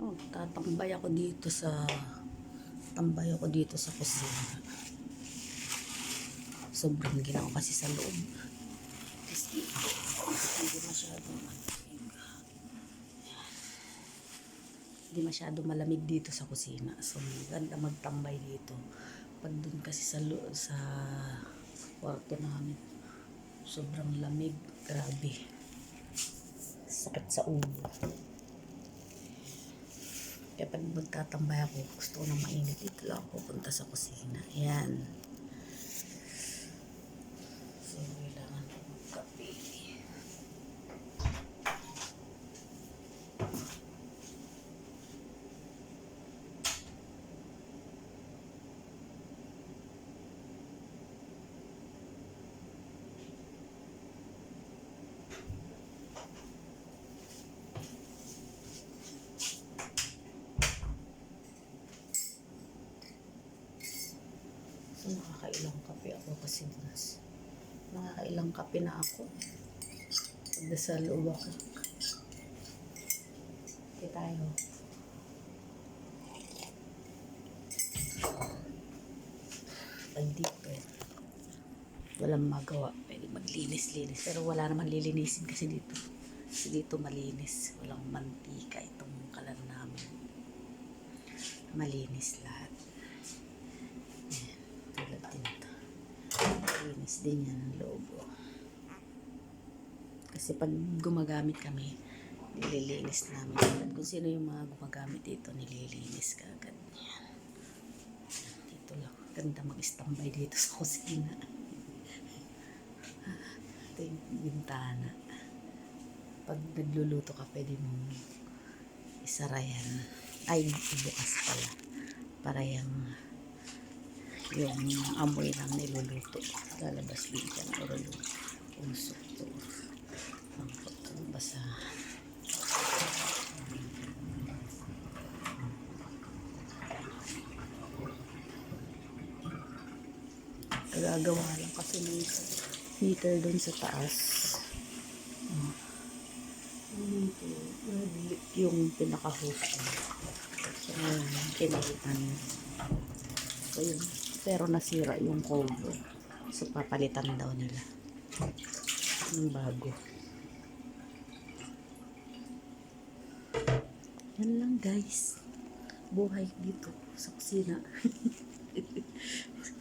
Oh, tatambay ako dito sa tambay ako dito sa kusina. Sobrang ginawa kasi sa loob. Kasi hindi masyadong hindi masyado malamig dito sa kusina. So, ganda magtambay dito. Pag dun kasi sa, lo- sa kwarto namin, sobrang lamig. Grabe. Sakit sa ulo. Kaya pag magtatambay ako, gusto ko na mainit. Dito lang sa kusina. Ayan. So, kailangan ko magkape. So, nakakailang kape ako kasi mas nakakailang kape na ako. Pag nasa loob ako. Kape tayo. Pag dito, walang magawa. Pwede maglinis-linis. Pero wala naman lilinisin kasi dito. Kasi dito malinis. Walang mantika itong kalan namin. Malinis lahat. Tulad din ito. Linis din yan ang loob. oh. Kasi pag gumagamit kami, nililinis namin. At kung sino yung mga gumagamit dito, nililinis ka agad. Yan. Dito lang. Ganda mag-standby dito sa kusina. Ito yung bintana. Pag nagluluto ka, pwede mong isara yan. Ay, ibukas pala. Para yung yung amoy ng niluluto. Lalabas din siya ng ulo. Usok to. Ang pagkabasa. Gagawa lang kasi ng heater doon sa taas. Oh. Yung pinaka-hose niya. So, ngayon, kinalitan niya. So, yun. Pero nasira yung cover. So, papalitan daw nila. Yung bago. Yan lang guys. Buhay dito sa kusina.